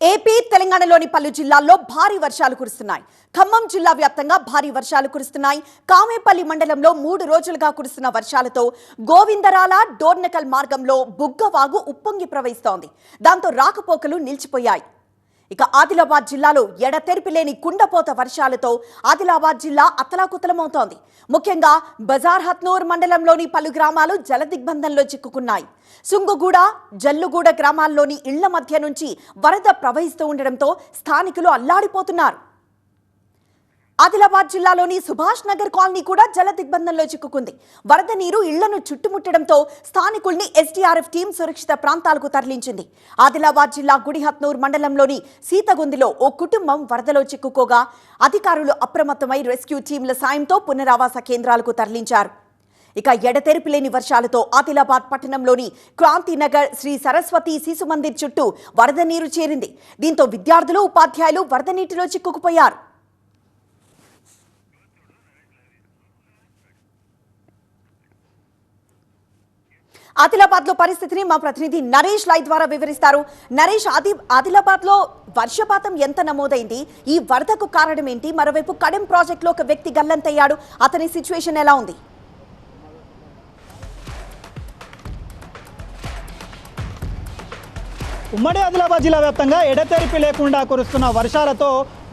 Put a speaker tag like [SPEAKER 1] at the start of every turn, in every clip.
[SPEAKER 1] AP తెలంగాణలోని పలు జిల్లాల్లో భారీ వర్షాలు కురుస్తున్నాయి. ఖమ్మం జిల్లా వ్యాప్తంగా భారీ వర్షాలు కురుస్తున్నాయి. కామేపల్లి మండలంలో మూడు రోజులుగా కురుస్తున్న వర్షాలతో గోవిందరాల డోర్నకల్ మార్గంలో బుగ్గవాగు ఉప్పొంగి ప్రవహిస్తోంది. దాంతో రాకపోకలు నిలిచిపోయాయి. ఇక ఆదిలాబాద్ జిల్లాలో ఎడతెరిపి లేని కుండపోత వర్షాలతో ఆదిలాబాద్ జిల్లా అతలాకుతలమవుతోంది ముఖ్యంగా బజార్ హత్నూర్ మండలంలోని పలు గ్రామాలు జలదిగ్బంధంలో చిక్కుకున్నాయి. సుంగుగూడ జల్లుగూడ గ్రామాల్లోని ఇళ్ళ మధ్య నుంచి వరద ప్రవహిస్తూ ఉండడంతో స్థానికులు అల్లాడిపోతున్నారు. ఆదిలాబాద్ జిల్లాలోని సుభాష్ నగర్ కాలనీ కూడా జల దిగ్బంధంలో చిక్కుకుంది. వరద నీరు ఇళ్ళను చుట్టుముట్టడంతో స్థానికుల్ని ఎస్డీఆర్ఎఫ్ టీం సురక్షిత ప్రాంతాలకు తరలించింది. ఆదిలాబాద్ జిల్లా గుడిహత్నూర్ మండలంలోని సీతగుందిలో ఓ కుటుంబం వరదలో చిక్కుకోగా అధికారులు అప్రమత్తమై రెస్క్యూ టీంల సాయంతో పునరావాస కేంద్రాలకు తరలించారు. ఇక ఎడతెరిపి లేని వర్షాలతో ఆదిలాబాద్ పట్టణంలోని క్రాంతినగర్ శ్రీ సరస్వతి శిశు మందిర్ చుట్టూ వరద నీరు చేరింది. దీంతో విద్యార్థులు ఉపాధ్యాయులు వరద నీటిలో చిక్కుకుపోయారు. ఆదిలాబాద్లో పరిస్థితిని మా ప్రతినిధి నరేష్ లైవ్ ద్వారా వివరిస్తారు. నరేష్ ఆది ఆదిలాబాద్లో వర్షపాతం ఎంత నమోదైంది? ఈ వరదకు కారణం ఏంటి? మరోవైపు కడెం ప్రాజెక్ట్లో ఒక వ్యక్తి గల్లంతయ్యాడు. అతని సిచ్యువేషన్ ఎలా ఉంది?
[SPEAKER 2] ఉమ్మడి ఆదిలాబాద్ జిల్లా వ్యాప్తంగా ఎడతెరిపి లేకుండా కురుస్తున్న వర్షాలతో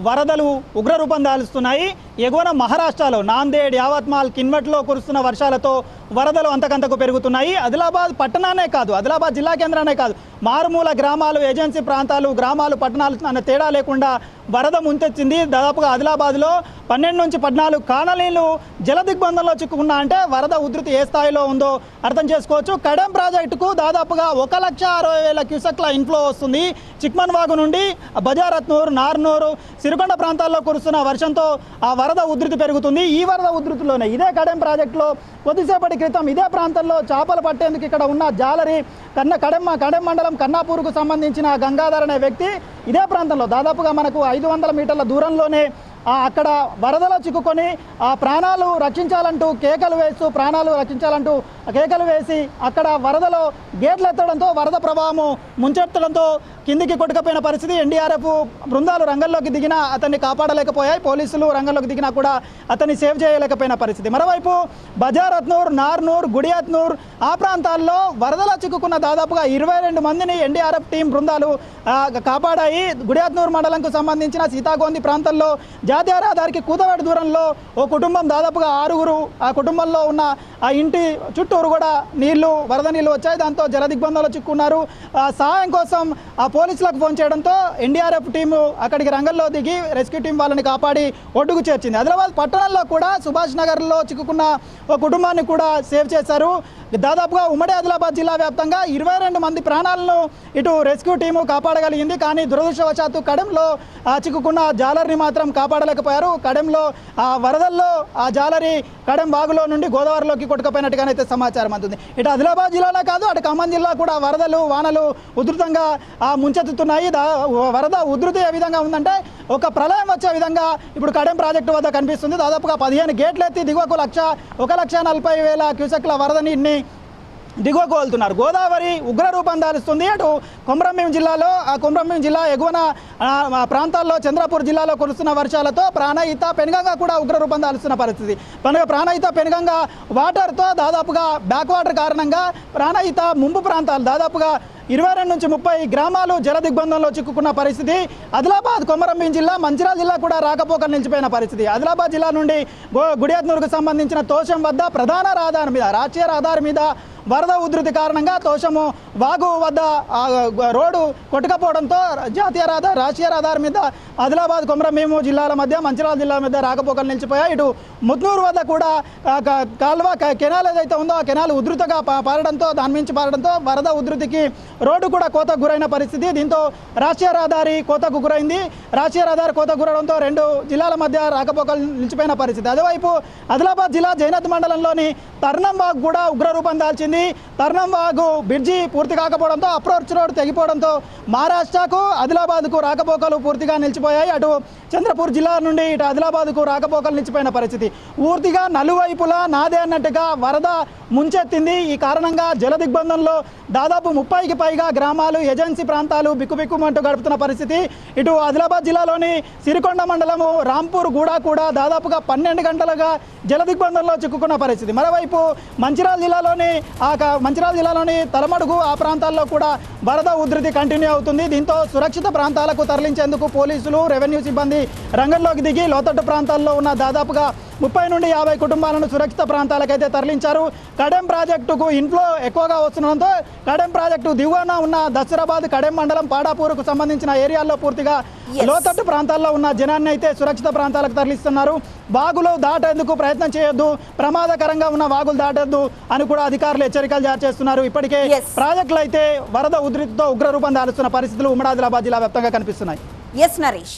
[SPEAKER 2] వరదలు ఉగ్రరూపం దాలుస్తున్నాయి. ఎగువన మహారాష్ట్రలో నాందేడ్ యావత్మాల్ కిన్వట్లో కురుస్తున్న వర్షాలతో వరదలు అంతకంతకు పెరుగుతున్నాయి. ఆదిలాబాద్ పట్టణానే కాదు ఆదిలాబాద్ జిల్లా కేంద్రానే కాదు మారుమూల గ్రామాలు ఏజెన్సీ ప్రాంతాలు గ్రామాలు పట్టణాలు అన్న తేడా లేకుండా వరద ముంచెచ్చింది దాదాపుగా ఆదిలాబాద్లో పన్నెండు నుంచి పద్నాలుగు కాలనీలు జల దిగ్బంధంలో చిక్కుకున్నా అంటే వరద ఉధృతి ఏ స్థాయిలో ఉందో అర్థం చేసుకోవచ్చు. కడెం ప్రాజెక్టుకు దాదాపుగా ఒక లక్ష అరవై వేల క్యూసెక్ల ఇన్ఫ్లో వస్తుంది. చిక్మన్ వాగు నుండి బజారత్నూరు నార్నూరు సిరికొండ ప్రాంతాల్లో కురుస్తున్న వర్షంతో ఆ వరద ఉధృతి పెరుగుతుంది. ఈ వరద ఉధృతిలోనే ఇదే కడెం ప్రాజెక్టులో కొద్దిసేపటి క్రితం ఇదే ప్రాంతంలో చేపలు పట్టేందుకు ఇక్కడ ఉన్న జాలరి కన్న కడెమ్మ కడెం మండలం కన్నాపూర్కు సంబంధించిన గంగాధర్ అనే వ్యక్తి ఇదే ప్రాంతంలో దాదాపుగా మనకు ఐదు వందల మీటర్ల దూరంలోనే అక్కడ వరదలో చిక్కుకొని ఆ ప్రాణాలు రక్షించాలంటూ కేకలు వేస్తూ ప్రాణాలు రక్షించాలంటూ కేకలు వేసి అక్కడ వరదలో గేట్లు ఎత్తడంతో వరద ప్రభావము ముంచెత్తడంతో కిందికి కొట్టుకపోయిన పరిస్థితి. ఎన్డీఆర్ఎఫ్ బృందాలు రంగంలోకి దిగినా అతన్ని కాపాడలేకపోయాయి. పోలీసులు రంగంలోకి దిగినా కూడా అతన్ని సేవ్ చేయలేకపోయిన పరిస్థితి. మరోవైపు బజారత్నూర్ నార్నూర్ గుడియత్నూర్ ఆ ప్రాంతాల్లో వరదలో చిక్కుకున్న దాదాపుగా ఇరవై రెండు మందిని ఎన్డీఆర్ఎఫ్ టీం బృందాలు కాపాడాయి. గుడియాత్నూర్ మండలంకు సంబంధించిన సీతాగోంది ప్రాంతంలో జాతీయ రహదారికి కూతవాటి దూరంలో ఓ కుటుంబం దాదాపుగా ఆరుగురు ఆ కుటుంబంలో ఉన్న ఆ ఇంటి చుట్టూరు కూడా నీళ్ళు వరద నీళ్ళు వచ్చాయి. దాంతో జల దిగ్బంధంలో చిక్కున్నారు. ఆ సహాయం కోసం ఆ పోలీసులకు ఫోన్ చేయడంతో ఎన్డీఆర్ఎఫ్ టీము అక్కడికి రంగంలో దిగి రెస్క్యూ టీం వాళ్ళని కాపాడి ఒడ్డుకు చేర్చింది. హైదరాబాద్ పట్టణంలో కూడా సుభాష్ నగర్లో చిక్కుకున్న ఓ కుటుంబాన్ని కూడా సేవ్ చేశారు. దాదాపుగా ఉమ్మడి ఆదిలాబాద్ జిల్లా వ్యాప్తంగా ఇరవై రెండు మంది ప్రాణాలను ఇటు రెస్క్యూ టీము కాపాడగలిగింది. కానీ దురదృష్టవశాత్తు కడంలో ఆ చిక్కుకున్న జాలర్ని మాత్రం కాపాడలేకపోయారు కడెంలో ఆ వరదల్లో ఆ జాలరి కడెం వాగులో నుండి గోదావరిలోకి కొట్టుకుపోయినట్టుగానైతే సమాచారం అందుతుంది ఇటు ఆదిలాబాద్ జిల్లాలో కాదు అటు ఖమ్మం జిల్లా కూడా వరదలు వానలు ఉధృతంగా ఆ ముంచెత్తుతున్నాయి. వరద ఉధృతి ఏ విధంగా ఉందంటే ఒక ప్రళయం వచ్చే విధంగా ఇప్పుడు కడెం ప్రాజెక్టు వద్ద కనిపిస్తుంది. దాదాపుగా పదిహేను గేట్లు ఎత్తి దిగువకు లక్ష ఒక లక్ష నలభై వేల క్యూసెక్ల వరద నీటిని దిగువకు వెళ్తున్నారు గోదావరి ఉగ్ర రూపం దాలుస్తుంది అటు కొమరంభీం జిల్లాలో ఆ కొమరంభీం జిల్లా ఎగువన ప్రాంతాల్లో చంద్రపూర్ జిల్లాలో కురుస్తున్న వర్షాలతో ప్రాణహిత పెనుగంగా కూడా ఉగ్ర రూపం దాలుస్తున్న పరిస్థితి. కనుక ప్రాణహిత పెనుగంగా వాటర్తో దాదాపుగా బ్యాక్ వాటర్ కారణంగా ప్రాణహిత ముంపు ప్రాంతాలు దాదాపుగా ఇరవై రెండు నుంచి ముప్పై గ్రామాలు జల దిగ్బంధంలో చిక్కుకున్న పరిస్థితి. ఆదిలాబాద్ కొమరంభీం జిల్లా మంచిర్యాల జిల్లా కూడా రాకపోకలు నిలిచిపోయిన పరిస్థితి. ఆదిలాబాద్ జిల్లా నుండి గో- సంబంధించిన తోషం వద్ద ప్రధాన రహదారి మీద రాష్ట్రీయ రహదారి మీద వరద ఉధృతి కారణంగా తోషము వాగు వద్ద రోడ్డు కొట్టుకపోవడంతో జాతీయ రహదారి రాష్ట్రీయ రహదారి మీద ఆదిలాబాద్ కొమరంభీము జిల్లాల మధ్య మంచిర్యాల జిల్లా మధ్య రాకపోకలు నిలిచిపోయాయి. ఇటు ముత్నూరు వద్ద కూడా కాలువ కాల్వ కెనాల్ ఏదైతే ఉందో ఆ కెనాల్ ఉధృతగా పారడంతో దాని మించి పారడంతో వరద ఉధృతికి రోడ్డు కూడా కోతకు గురైన పరిస్థితి. దీంతో రాష్ట్రీయ రహదారి కోతకు గురైంది. రాష్ట్రీయ రహదారి కోతకు గురడంతో రెండు జిల్లాల మధ్య రాకపోకలు నిలిచిపోయిన పరిస్థితి. అదేవైపు ఆదిలాబాద్ జిల్లా జైనత్ మండలంలోని తర్నంబాగ్ కూడా ఉగ్రరూపం దాల్చింది. ముంచెత్తింది తర్ణం వాగు బ్రిడ్జి పూర్తి కాకపోవడంతో అప్రోచ్ రోడ్ తెగిపోవడంతో మహారాష్ట్రకు ఆదిలాబాద్కు రాకపోకలు పూర్తిగా నిలిచిపోయాయి. అటు చంద్రపూర్ జిల్లా నుండి ఇటు ఆదిలాబాద్కు రాకపోకలు నిలిచిపోయిన పరిస్థితి. పూర్తిగా నలువైపులా నాదే అన్నట్టుగా వరద ముంచెత్తింది. ఈ కారణంగా జల దిగ్బంధంలో దాదాపు ముప్పైకి పైగా గ్రామాలు ఏజెన్సీ ప్రాంతాలు బిక్కుబిక్కుమంటూ గడుపుతున్న పరిస్థితి. ఇటు ఆదిలాబాద్ జిల్లాలోని సిరికొండ మండలము రాంపూర్ గూడా కూడా దాదాపుగా పన్నెండు గంటలుగా జల దిగ్బంధంలో చిక్కుకున్న పరిస్థితి. మరోవైపు మంచిరాల జిల్లాలోని ఆ మంచిరాల జిల్లాలోని తలమడుగు ఆ ప్రాంతాల్లో కూడా వరద ఉధృతి కంటిన్యూ అవుతుంది. దీంతో సురక్షిత ప్రాంతాలకు తరలించేందుకు పోలీసులు రెవెన్యూ సిబ్బంది రంగంలోకి దిగి లోతట్టు ప్రాంతాల్లో ఉన్న దాదాపుగా ముప్పై నుండి యాభై కుటుంబాలను సురక్షిత ప్రాంతాలకైతే తరలించారు. కడెం ప్రాజెక్టుకు ఇన్ఫ్లో ఎక్కువగా వస్తుండడంతో కడెం ప్రాజెక్టు దిగువన ఉన్న దసరాబాద్ కడెం మండలం పాడాపూర్కు సంబంధించిన ఏరియాల్లో పూర్తిగా. లోతట్టు ప్రాంతాల్లో ఉన్న జనాన్ని అయితే సురక్షిత ప్రాంతాలకు తరలిస్తున్నారు. వాగులు దాటేందుకు ప్రయత్నం చేయొద్దు ప్రమాదకరంగా ఉన్న వాగులు దాటొద్దు అని కూడా అధికారులు హెచ్చరికలు జారీ చేస్తున్నారు. ఇప్పటికే. ప్రాజెక్టులు అయితే వరద ఉధృతితో ఉగ్రరూపం దాలుస్తున్న పరిస్థితులు ఉమ్మడి ఆదిలాబాద్ జిల్లా వ్యాప్తంగా కనిపిస్తున్నాయి.
[SPEAKER 1] ఎస్ నరేష్